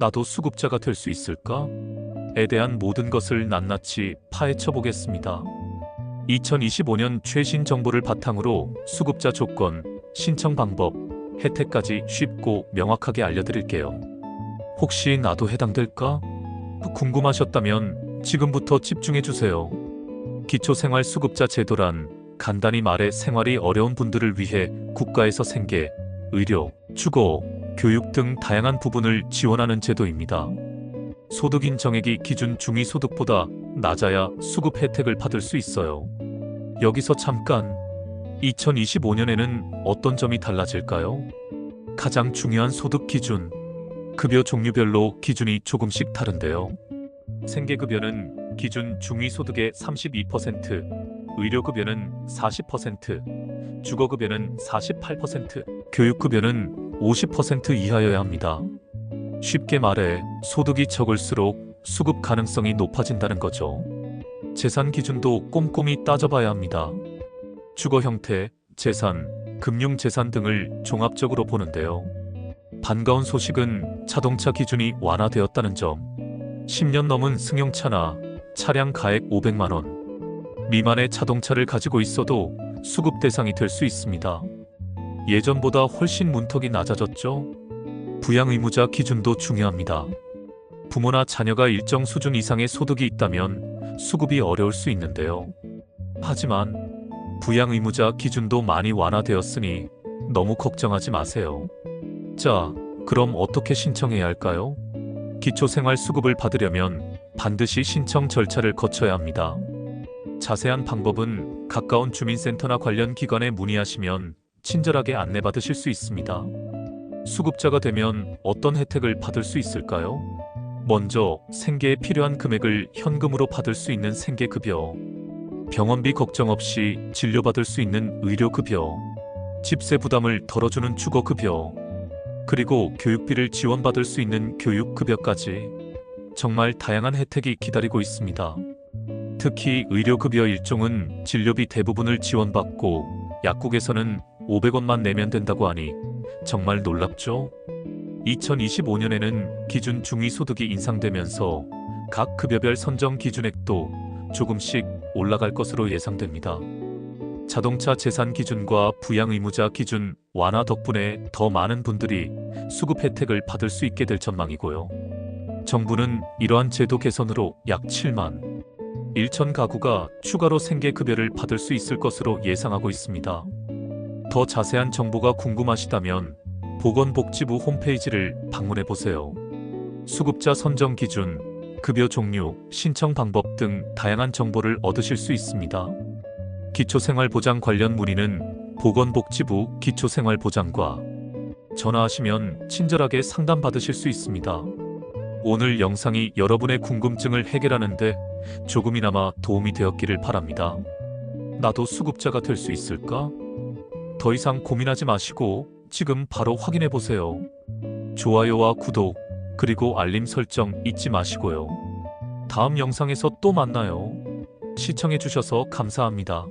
나도 수급자가 될 수 있을까? 에 대한 모든 것을 낱낱이 파헤쳐 보겠습니다. 2025년 최신 정보를 바탕으로 수급자 조건, 신청 방법, 혜택까지 쉽고 명확하게 알려드릴게요. 혹시 나도 해당될까? 궁금하셨다면 지금부터 집중해 주세요. 기초생활수급자 제도란 간단히 말해 생활이 어려운 분들을 위해 국가에서 생계, 의료, 주거, 교육 등 다양한 부분을 지원하는 제도입니다. 소득 인 정액이 기준 중위소득보다 낮아야 수급 혜택을 받을 수 있어요. 여기서 잠깐 2025년에는 어떤 점이 달라질까요? 가장 중요한 소득 기준 급여 종류별로 기준이 조금씩 다른데요. 생계급여는 기준 중위소득의 32%, 의료급여는 40%, 주거급여는 48%, 교육급여는 50% 이하여야 합니다. 쉽게 말해 소득이 적을수록 수급 가능성이 높아진다는 거죠. 재산 기준도 꼼꼼히 따져봐야 합니다. 주거 형태, 재산, 금융 재산 등을 종합적으로 보는데요. 반가운 소식은 자동차 기준이 완화되었다는 점. 10년 넘은 승용차나 차량 가액 500만 원 미만의 자동차를 가지고 있어도 수급 대상이 될 수 있습니다. 예전보다 훨씬 문턱이 낮아졌죠? 부양 의무자 기준도 중요합니다. 부모나 자녀가 일정 수준 이상의 소득이 있다면 수급이 어려울 수 있는데요. 하지만 부양 의무자 기준도 많이 완화되었으니 너무 걱정하지 마세요. 자, 그럼 어떻게 신청해야 할까요? 기초생활수급을 받으려면 반드시 신청 절차를 거쳐야 합니다. 자세한 방법은 가까운 주민센터나 관련 기관에 문의하시면 친절하게 안내받으실 수 있습니다. 수급자가 되면 어떤 혜택을 받을 수 있을까요? 먼저 생계에 필요한 금액을 현금으로 받을 수 있는 생계급여, 병원비 걱정 없이 진료받을 수 있는 의료급여, 집세 부담을 덜어주는 주거급여, 그리고 교육비를 지원받을 수 있는 교육급여까지 정말 다양한 혜택이 기다리고 있습니다. 특히 의료급여 일종은 진료비 대부분을 지원받고 약국에서는 500원만 내면 된다고 하니 정말 놀랍죠? 2025년에는 기준 중위소득이 인상되면서 각 급여별 선정 기준액도 조금씩 올라갈 것으로 예상됩니다. 자동차 재산 기준과 부양 의무자 기준 완화 덕분에 더 많은 분들이 수급 혜택을 받을 수 있게 될 전망이고요. 정부는 이러한 제도 개선으로 약 7만 1천 가구가 추가로 생계 급여를 받을 수 있을 것으로 예상하고 있습니다. 더 자세한 정보가 궁금하시다면 보건복지부 홈페이지를 방문해 보세요. 수급자 선정 기준, 급여 종류, 신청 방법 등 다양한 정보를 얻으실 수 있습니다. 기초생활보장 관련 문의는 보건복지부 기초생활보장과 전화하시면 친절하게 상담받으실 수 있습니다. 오늘 영상이 여러분의 궁금증을 해결하는데 조금이나마 도움이 되었기를 바랍니다. 나도 수급자가 될 수 있을까? 더 이상 고민하지 마시고 지금 바로 확인해 보세요. 좋아요와 구독, 그리고 알림 설정 잊지 마시고요. 다음 영상에서 또 만나요. 시청해 주셔서 감사합니다.